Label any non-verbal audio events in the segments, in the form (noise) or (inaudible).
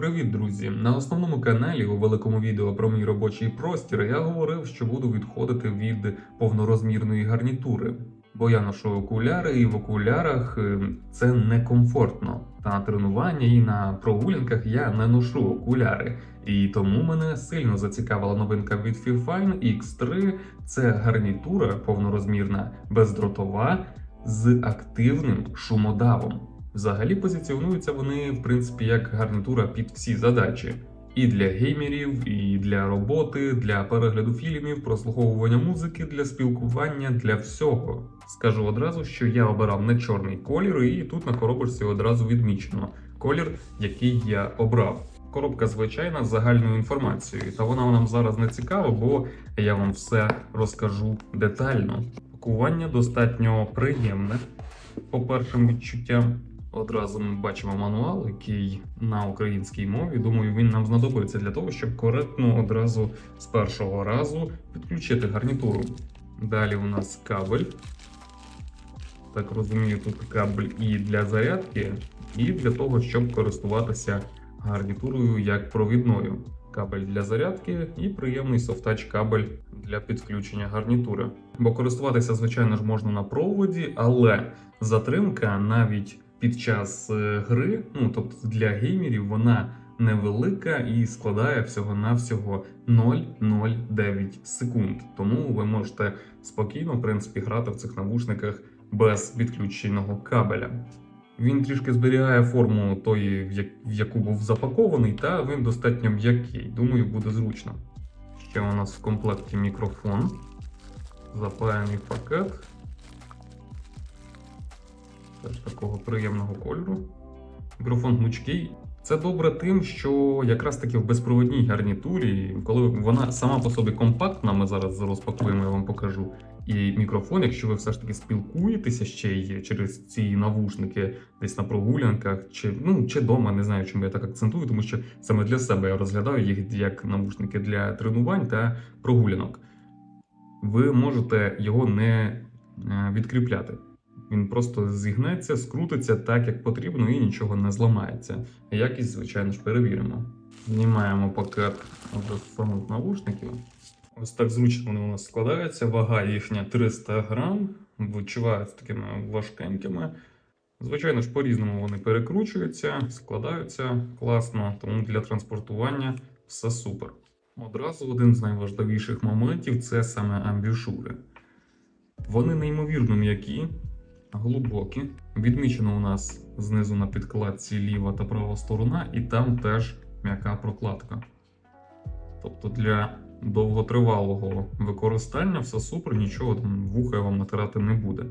Привіт, друзі! На основному каналі у великому відео про мій робочий простір я говорив, що буду відходити від повнорозмірної гарнітури, бо я ношу окуляри, і в окулярах е, це некомфортно. Та на тренування і на прогулянках я не ношу окуляри. І тому мене сильно зацікавила новинка від Fifine X3. Це гарнітура повнорозмірна, бездротова з активним шумодавом. Взагалі позиціонуються вони, в принципі, як гарнітура під всі задачі. І для геймерів, і для роботи, для перегляду фільмів, прослуховування музики, для спілкування, для всього. Скажу одразу, що я обирав не чорний колір, і тут на коробочці одразу відмічено колір, який я обрав. Коробка звичайна з загальною інформацією, та вона нам зараз не цікава, бо я вам все розкажу детально. Пакування достатньо приємне по першим відчуттям. Одразу ми бачимо мануал, який на українській мові. Думаю, він нам знадобиться для того, щоб коректно одразу з першого разу підключити гарнітуру. Далі у нас кабель. Так розумію, тут кабель і для зарядки, і для того, щоб користуватися гарнітурою як провідною. Кабель для зарядки і приємний софтач кабель для підключення гарнітури. Бо користуватися, звичайно ж, можна на проводі, але затримка навіть під час е, гри, ну тобто для геймерів, вона невелика і складає всього-навсього 0,09 секунд. Тому ви можете спокійно, в принципі, грати в цих навушниках без підключеного кабеля. Він трішки зберігає форму тої, в яку був запакований, та він достатньо м'який. Думаю, буде зручно. Ще у нас в комплекті мікрофон, запаяний пакет. Такого приємного кольору. Мікрофон гнучкий. Це добре тим, що якраз таки в безпровідній гарнітурі, коли вона сама по собі компактна, ми зараз розпакуємо, я вам покажу. І мікрофон, якщо ви все ж таки спілкуєтеся ще й через ці навушники десь на прогулянках, чи ну чи дома, не знаю, чому я так акцентую, тому що саме для себе я розглядаю їх як навушники для тренувань та прогулянок. Ви можете його не е, відкріпляти. Він просто зігнеться, скрутиться так, як потрібно, і нічого не зламається. Якість, звичайно ж, перевіримо. Знімаємо пакет самих навушників. Ось так зручно вони у нас складаються. Вага їхня 300 грам, відчуваються такими важкенькими. Звичайно ж, по-різному вони перекручуються, складаються класно, тому для транспортування все супер. Одразу один з найважливіших моментів це саме амбішури. Вони неймовірно м'які, глибокі. Відмічено у нас знизу на підкладці ліва та права сторона, і там теж м'яка прокладка. Тобто для довготривалого використання все супер, нічого там вуха вам натирати не буде.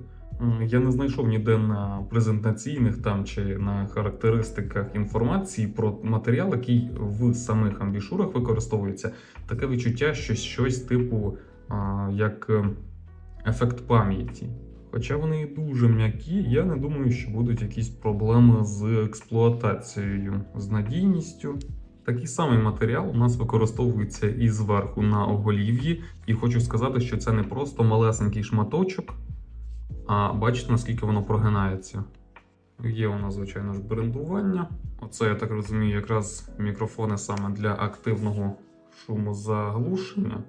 Я не знайшов ніде на презентаційних там чи на характеристиках інформації про матеріал, який в самих амбішурах використовується. Таке відчуття, що щось типу а, як е, ефект пам'яті. Хоча вони і дуже м'які, я не думаю, що будуть якісь проблеми з експлуатацією, з надійністю. Такий самий матеріал у нас використовується і зверху на оголів'ї, і хочу сказати, що це не просто малесенький шматочок, а бачите, наскільки воно прогинається. Є у нас, звичайно ж, брендування. Оце, я так розумію, якраз мікрофони саме для активного шумозаглушення.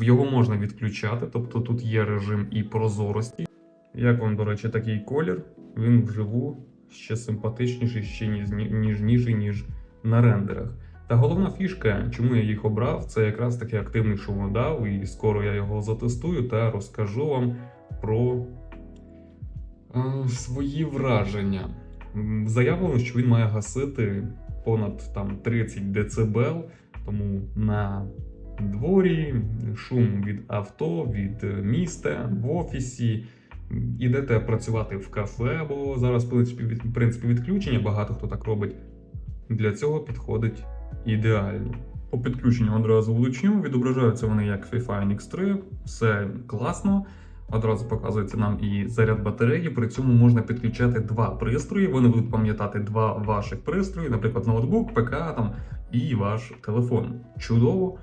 Його можна відключати, тобто тут є режим і прозорості. Як вам, до речі, такий колір? Він вживу ще симпатичніший, ще ніж, ніжніший, ніж на рендерах. Та головна фішка, чому я їх обрав, це якраз таки активний шумодав, і скоро я його затестую та розкажу вам про е, свої враження. Заявлено, що він має гасити понад там 30 дБ, тому на дворі шум від авто, від е, міста, в офісі. Ідете працювати в кафе, бо зараз в принципі, відключення, багато хто так робить. Для цього підходить ідеально. По підключенню одразу уточню, відображаються вони як Fifine X3, все класно. Одразу показується нам і заряд батареї. При цьому можна підключати два пристрої. Вони будуть пам'ятати два ваших пристрої, наприклад, ноутбук, ПК там і ваш телефон. Чудово.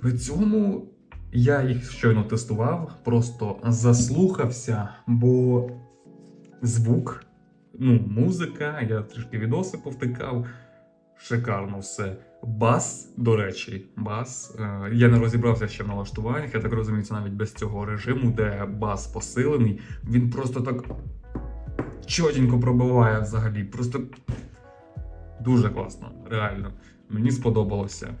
При цьому я їх щойно тестував, просто заслухався, бо звук, ну, музика, я трішки відоси повтикав. Шикарно все. Бас, до речі, бас. Е, я не розібрався ще в налаштуваннях. Я так розумію, це навіть без цього режиму, де бас посилений. Він просто так чотенько пробиває взагалі. Просто дуже класно, реально. Мені сподобалося.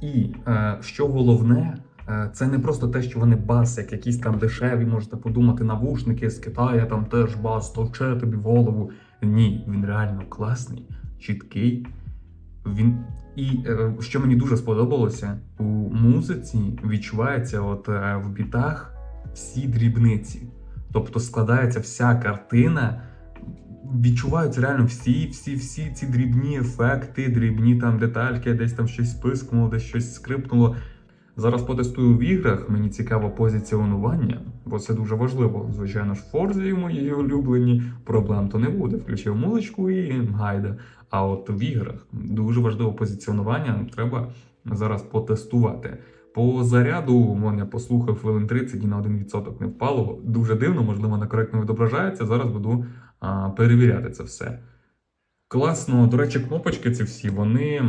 І е, що головне, е, це не просто те, що вони бас, як якісь там дешеві, можете подумати, навушники з Китаю, там теж бас, товче тобі в голову. Ні, він реально класний, чіткий. Він і е, що мені дуже сподобалося, у музиці відчувається, от в бітах всі дрібниці. Тобто складається вся картина, відчуваються реально всі, всі, всі ці дрібні ефекти, дрібні там детальки, десь там щось пискнуло, десь щось скрипнуло. Зараз потестую в іграх, мені цікаво позиціонування, бо це дуже важливо. Звичайно ж, Форзі мої улюблені проблем то не буде. Включив музичку і гайда. А от в іграх дуже важливо позиціонування, треба зараз потестувати. По заряду я послухав хвилин 30 і на 1% не впало. Дуже дивно, можливо, некоректно відображається. Зараз буду перевіряти це все. Класно, до речі, кнопочки ці всі, вони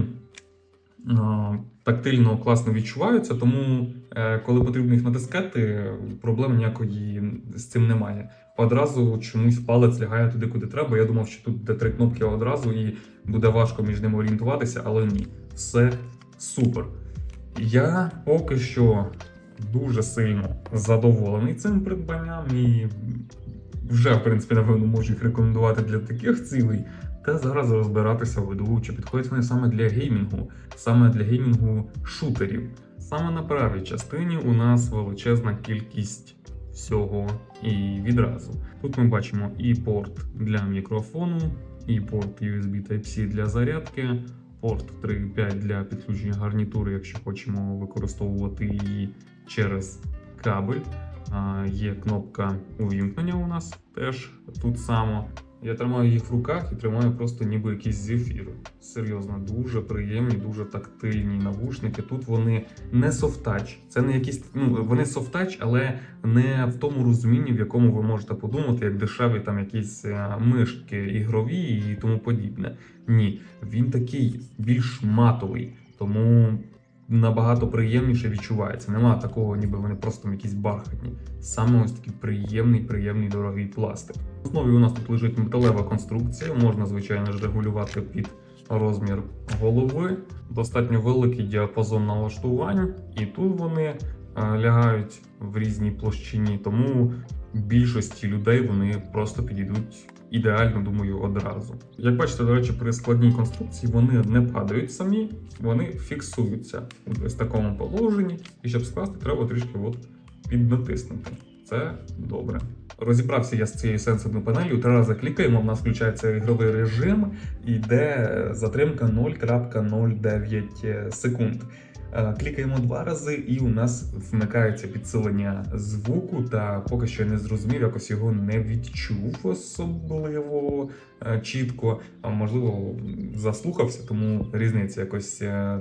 тактильно класно відчуваються, тому е, коли потрібно їх натискати, проблем ніякої з цим немає. Одразу чомусь палець лягає туди, куди треба. Я думав, що тут де три кнопки одразу, і буде важко між ними орієнтуватися, але ні, все супер. Я поки що дуже сильно задоволений цим придбанням і вже, в принципі, напевно, можу їх рекомендувати для таких цілей. Та зараз розбиратися веду, чи підходять вони саме для геймінгу, саме для геймінгу шутерів. Саме на правій частині у нас величезна кількість всього і відразу. Тут ми бачимо і порт для мікрофону, і порт USB Type-C для зарядки, порт 3.5 для підключення гарнітури, якщо хочемо використовувати її через кабель. Є кнопка увімкнення у нас теж тут само. Я тримаю їх в руках і тримаю просто ніби якийсь зефір. Серйозно, дуже приємні, дуже тактильні навушники. Тут вони не софтач. Це не якісь, ну вони софтач, але не в тому розумінні, в якому ви можете подумати, як дешеві там якісь е, мишки ігрові і тому подібне. Ні, він такий більш матовий, тому набагато приємніше відчувається. Нема такого, ніби вони просто якісь бархатні. Саме ось такий приємний, приємний дорогий пластик. В основі у нас тут лежить металева конструкція, можна, звичайно ж, регулювати під розмір голови. Достатньо великий діапазон налаштувань, і тут вони е, лягають в різній площині, тому більшості людей вони просто підійдуть ідеально, думаю, одразу. Як бачите, до речі, при складній конструкції вони не падають самі, вони фіксуються в ось такому положенні, і щоб скласти, треба трішки от піднатиснути. Це добре. Розібрався я з цією сенсорною панелью. Три рази клікаємо, в нас включається ігровий режим, і йде затримка 0.09 секунд. Е, Клікаємо два рази, і у нас вмикається підсилення звуку. Та поки що я не зрозумів, якось його не відчув особливо е, чітко. А можливо, заслухався, тому різниці якось е,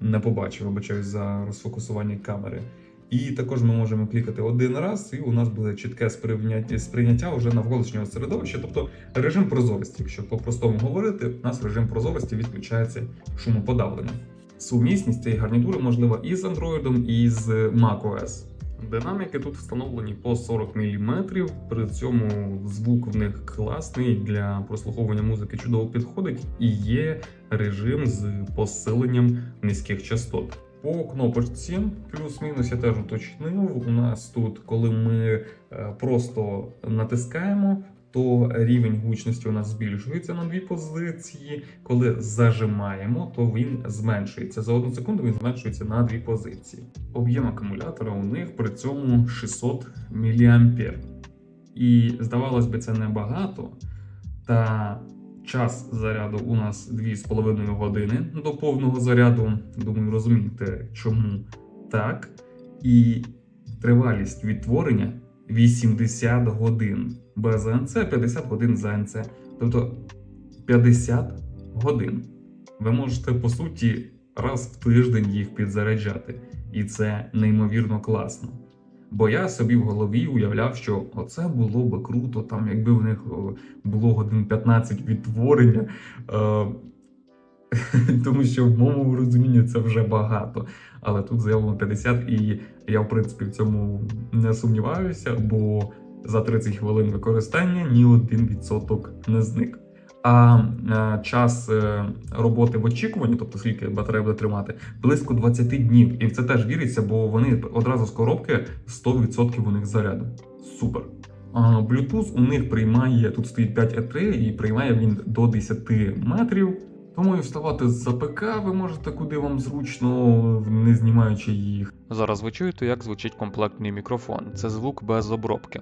не побачив, вибачаюсь за розфокусування камери. І також ми можемо клікати один раз, і у нас буде чітке сприйняття, сприйняття вже навколишнього середовища, тобто режим прозорості. Якщо по-простому говорити, у нас режим прозорості відключається шумоподавлення. Сумісність цієї гарнітури можлива і з Android, і з macOS. Динаміки тут встановлені по 40 мм, при цьому звук в них класний для прослуховування музики чудово підходить, і є режим з посиленням низьких частот. По кнопочці, плюс-мінус я теж уточнив. У нас тут, коли ми е, просто натискаємо, то рівень гучності у нас збільшується на дві позиції. Коли зажимаємо, то він зменшується. За одну секунду він зменшується на дві позиції. Об'єм акумулятора у них при цьому 600 мА. І здавалось би, це небагато. Та час заряду у нас 2,5 години до повного заряду. Думаю, розумієте, чому так. І тривалість відтворення 80 годин. Без АНЦ 50 годин за АНЦ. Тобто 50 годин. Ви можете, по суті, раз в тиждень їх підзаряджати. І це неймовірно класно. Бо я собі в голові уявляв, що оце було би круто, там, якби в них було годин 15 відтворення. Е, (laughs) тому що в моєму розумінні це вже багато. Але тут заявлено 50, і я, в принципі, в цьому не сумніваюся, бо за 30 хвилин використання ні один відсоток не зник. А е, час е, роботи в очікуванні, тобто скільки батарея буде тримати, близько 20 днів. І в це теж віриться, бо вони одразу з коробки 100% у них заряду. Супер. Bluetooth у них приймає, тут стоїть 5E3 і приймає він до 10 метрів. Тому і вставати з ПК ви можете куди вам зручно, не знімаючи їх. Зараз ви чуєте, як звучить комплектний мікрофон. Це звук без обробки.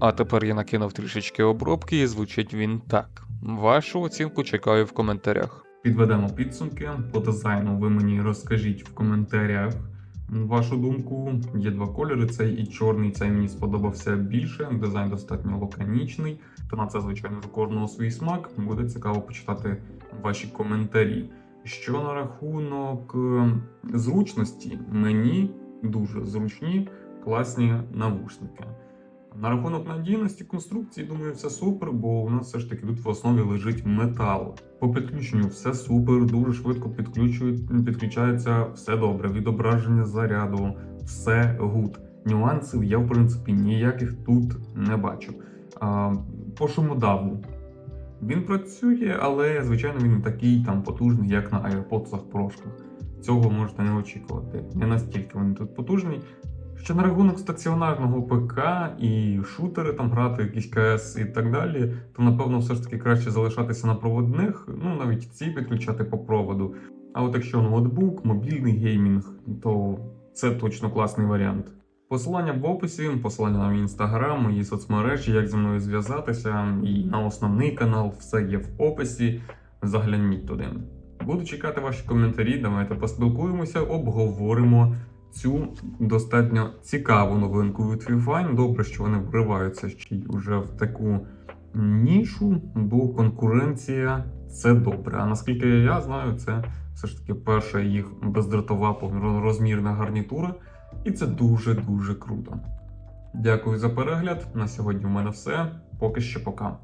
А тепер я накинув трішечки обробки і звучить він так. Вашу оцінку чекаю в коментарях. Підведемо підсумки. По дизайну ви мені розкажіть в коментарях вашу думку. Є два кольори: цей і чорний. Цей мені сподобався більше. Дизайн достатньо лаконічний. Та на це, звичайно, у кожного свій смак. Буде цікаво почитати ваші коментарі. Що на рахунок е, зручності, мені дуже зручні, класні навушники. На рахунок надійності конструкції, думаю, все супер, бо у нас все ж таки тут в основі лежить метал. По підключенню все супер, дуже швидко підключається все добре. Відображення заряду, все гуд. Нюансів я, в принципі, ніяких тут не бачу. А, по шумодаву. Він працює, але звичайно він не такий там потужний, як на AirPods прошках. Цього можете не очікувати. Не настільки він тут потужний. Що на рахунок стаціонарного ПК і шутери там грати, якісь КС і так далі, то напевно все ж таки краще залишатися на проводних, ну навіть ці підключати по проводу. А от якщо ноутбук, мобільний геймінг, то це точно класний варіант. Посилання в описі, посилання на мій інстаграм, мої соцмережі, як зі мною зв'язатися, і на основний канал, все є в описі. Загляніть туди. Буду чекати ваші коментарі. Давайте поспілкуємося, обговоримо цю достатньо цікаву новинку від Fifine. Добре, що вони вриваються ще й уже в таку нішу, бо конкуренція це добре. А наскільки я знаю, це все ж таки перша їх бездротова повнорозмірна гарнітура, і це дуже-дуже круто. Дякую за перегляд. На сьогодні в мене все. Поки що пока.